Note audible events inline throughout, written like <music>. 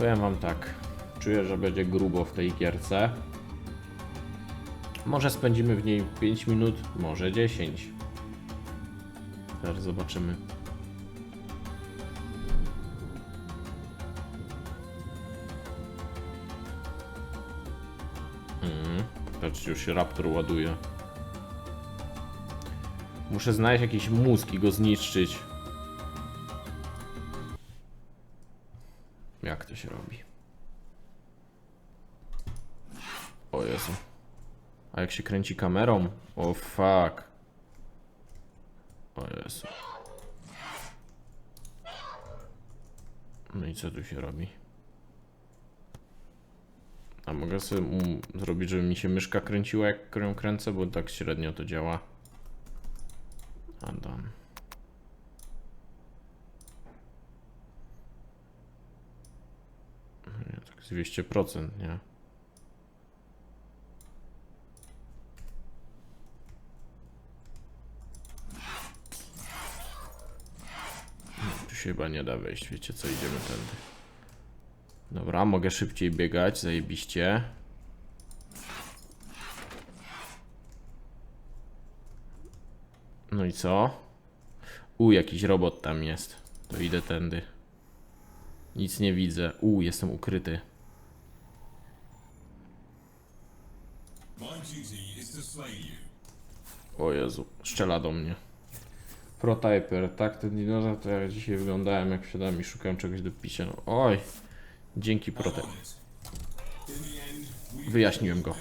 Powiem wam tak. Czuję, że będzie grubo w tej gierce. Może spędzimy w niej 5 minut, może 10. Teraz zobaczymy. Mhm. Patrzcie, już się Raptor ładuje. Muszę znaleźć jakiś mózg i go zniszczyć. Jak to się robi? O Jezu. A jak się kręci kamerą? O fuck. O Jezu. No i co tu się robi? A mogę sobie zrobić, żeby mi się myszka kręciła jak ją kręcę, bo tak średnio to działa. Adam. Nie, tak z 200%, nie? Tu się chyba nie da wejść, wiecie co, idziemy tędy. Dobra, mogę szybciej biegać, zajebiście. No i co? U, jakiś robot tam jest. To idę tędy. Nic nie widzę. U, jestem ukryty. O Jezu, strzela do mnie. Protyper, tak, ten dinozaur to ja dzisiaj wyglądałem jak wsiadałem i szukałem czegoś do picia. No, oj, dzięki Protyper. Wyjaśniłem go.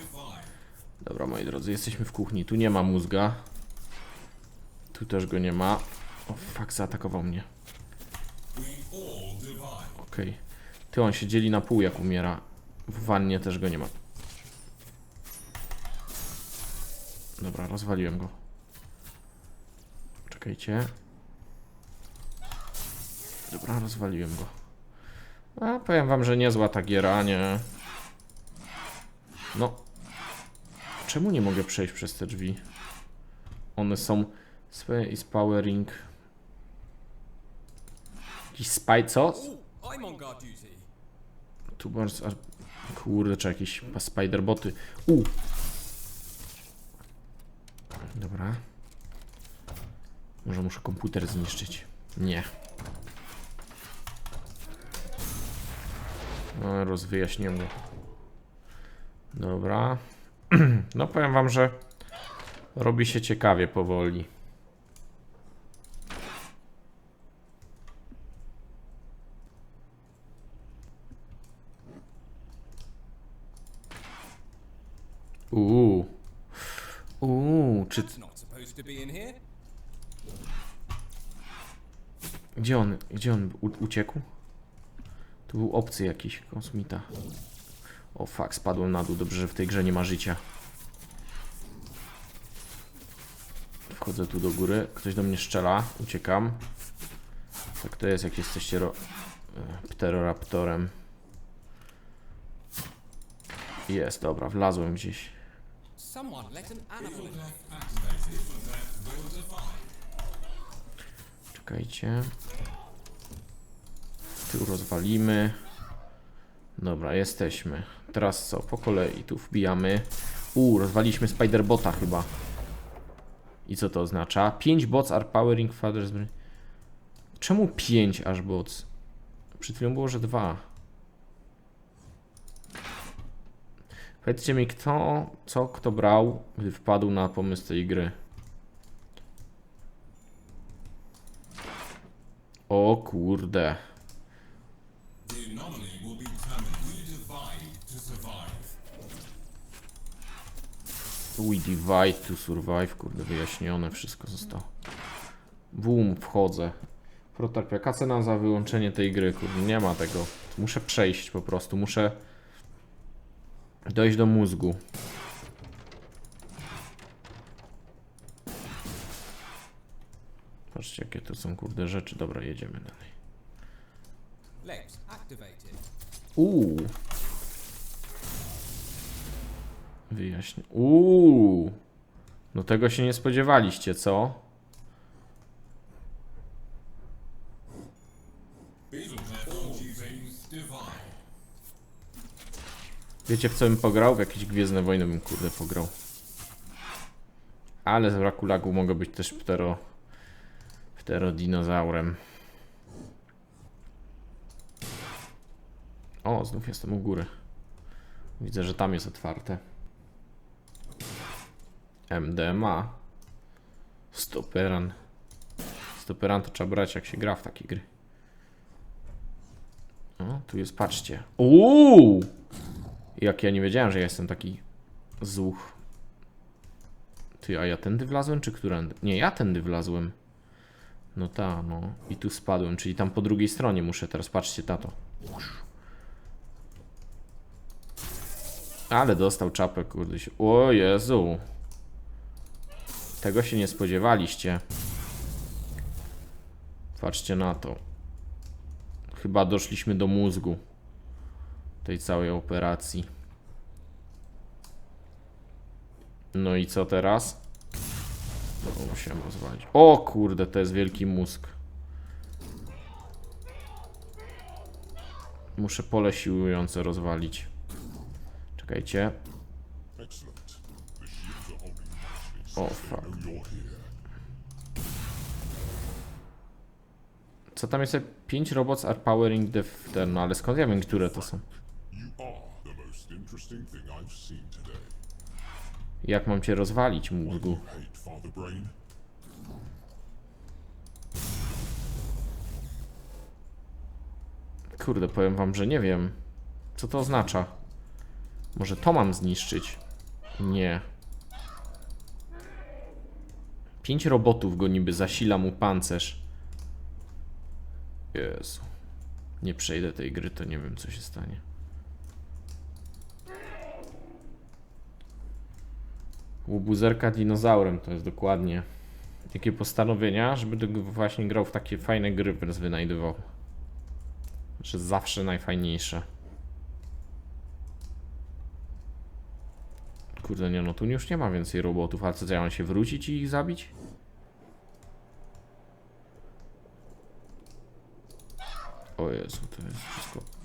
Dobra, moi drodzy, jesteśmy w kuchni. Tu nie ma mózga. Tu też go nie ma. O, fuck, zaatakował mnie. Okej. Ty, on się dzieli na pół jak umiera. W wannie też go nie ma. Dobra, rozwaliłem go. Czekajcie. Dobra, rozwaliłem go. A, powiem wam, że niezła ta giera, nie? No. Czemu nie mogę przejść przez te drzwi? One są... Is powering... Jakiś spy... co? Tu bardzo... Kurde, czy jakieś spiderboty. U! Dobra. Może muszę komputer zniszczyć. Nie. No, rozwyjaśniłem. Dobra. <clears throat> No powiem wam, że robi się ciekawie powoli. Uuu. Czy... Here. Gdzie on, gdzie on uciekł? Tu był obcy jakiś, kosmita. O fuck, spadłem na dół, dobrze, że w tej grze nie ma życia. Wchodzę tu do góry, ktoś do mnie strzela, uciekam. Tak to jest, jak jesteście ro... e, pteroraptorem. Jest, dobra, wlazłem gdzieś. Someone let an animal in. Czekajcie. Tu rozwalimy. Dobra, jesteśmy. Teraz co? Po kolei tu wbijamy. U, rozwaliśmy Spiderbota chyba. I co to oznacza? 5 bots are powering father's. Czemu 5 aż bots? Przed chwilą było, że 2. Powiedzcie mi, kto, co kto brał, gdy wpadł na pomysł tej gry. O kurde. We divide to survive. Kurde, wyjaśnione, wszystko zostało. Boom, wchodzę. Protarp, jaka cena za wyłączenie tej gry? Kurde, nie ma tego. Muszę przejść po prostu, muszę dojść do mózgu. Patrzcie, jakie to są kurde rzeczy. Dobra, jedziemy dalej. Uuu. Wyjaśnię. Uuu. No tego się nie spodziewaliście, co? Divide. Wiecie w co bym pograł? W jakieś Gwiezdne Wojny bym kurde pograł. Ale z braku lagu mogę być też ptero... Pterodinozaurem. O, znów jestem u góry. Widzę, że tam jest otwarte. MDMA. Stoperan. Stoperan to trzeba brać jak się gra w takie gry. O, tu jest, patrzcie. Uuu! Jak ja nie wiedziałem, że ja jestem taki zuch. Ty, a ja tędy wlazłem, czy którędy? Nie, ja tędy wlazłem. No ta, no. I tu spadłem, czyli tam po drugiej stronie muszę teraz, patrzcie, tato. Ale dostał czapę, kurde. O Jezu. Tego się nie spodziewaliście. Patrzcie na to. Chyba doszliśmy do mózgu tej całej operacji. No i co teraz? No, musiałem rozwalić. O kurde, to jest wielki mózg. Muszę pole siłujące rozwalić. Czekajcie. O fuck. Co tam jest? 5 robots are powering the... no ale skąd ja wiem, które to są? Jak mam cię rozwalić, mózgu? Kurde, powiem wam, że nie wiem. Co to oznacza? Może to mam zniszczyć? Nie. Pięć robotów go niby zasila mu pancerz. Jezu. Nie przejdę tej gry, to nie wiem co się stanie. Łobuzerka dinozaurem to jest dokładnie. Jakie postanowienia, żeby właśnie grał w takie fajne gry wynajdywał. Że zawsze najfajniejsze. Kurde, nie no, tu już nie ma więcej robotów, ale co ja mam się wrócić i ich zabić? O Jezu, to jest wszystko...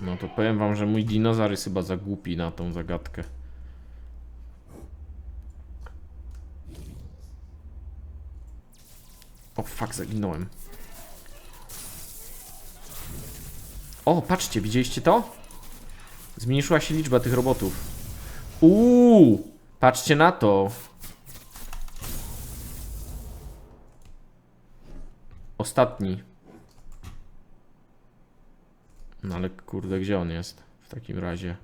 No to powiem wam, że mój dinozaur jest chyba za głupi na tą zagadkę. O fuck, zaginąłem. O, patrzcie, widzieliście to? Zmniejszyła się liczba tych robotów. Uuu, patrzcie na to. Ostatni. No ale kurde, gdzie on jest w takim razie?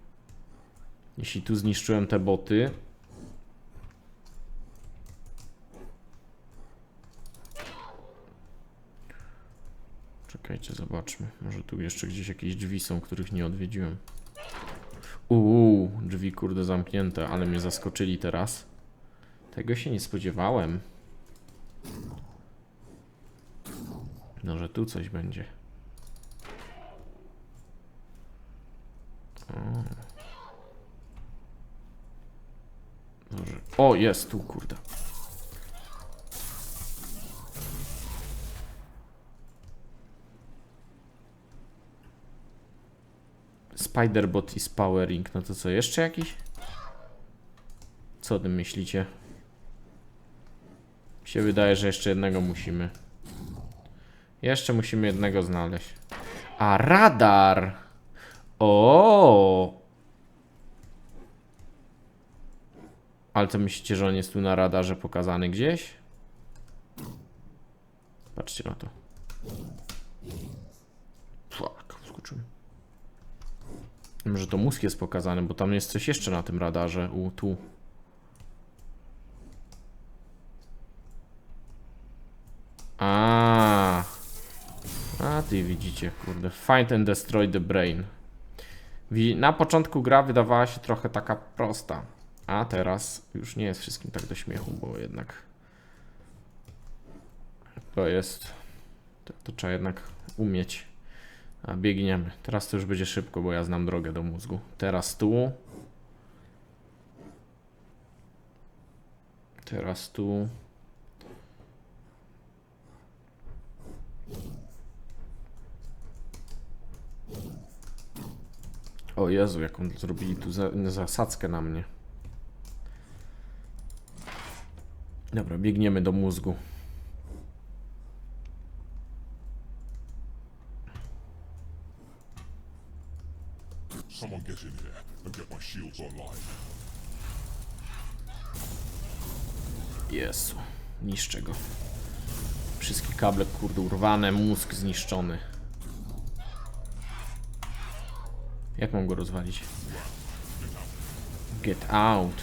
Jeśli tu zniszczyłem te boty, Czekajcie, zobaczmy. Może tu jeszcze gdzieś jakieś drzwi są, których nie odwiedziłem. Uuu, drzwi kurde zamknięte, ale mnie zaskoczyli teraz. Tego się nie spodziewałem. No, że tu coś będzie. O. Jest tu, kurde. Spiderbot i Spowering. No to co, jeszcze jakiś? Co o tym myślicie? Mi się wydaje, że jeszcze jednego musimy. Jeszcze musimy jednego znaleźć. A, radar! O! Ale to myślicie, że on jest tu na radarze pokazany gdzieś? Patrzcie na to. Fuck, skoczyłem. Może to mózg jest pokazany, bo tam jest coś jeszcze na tym radarze. U, tu. A. A ty widzicie, kurde. Find and destroy the brain. Na początku gra wydawała się trochę taka prosta. A teraz już nie jest wszystkim tak do śmiechu, bo jednak to jest. To, to trzeba jednak umieć. A biegniemy. Teraz to już będzie szybko, bo ja znam drogę do mózgu. Teraz tu. Teraz tu. O Jezu, jaką zrobili tu za, zasadzkę na mnie. Dobra, biegniemy do mózgu. Someone get in here and get my shields online. Jezu, niszczę go. Wszystkie kable kurde urwane, mózg zniszczony. Jak mam go rozwalić? Get out.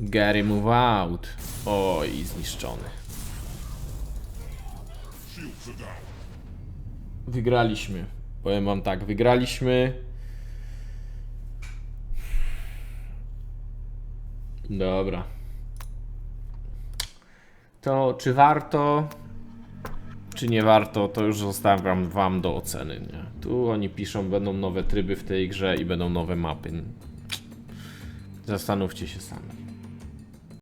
Gary move out. Oj, zniszczony. Wygraliśmy. Powiem wam tak, wygraliśmy. Dobra. To czy warto, czy nie warto, to już zostawiam wam do oceny. Nie? Tu oni piszą, będą nowe tryby w tej grze i będą nowe mapy. Zastanówcie się sami.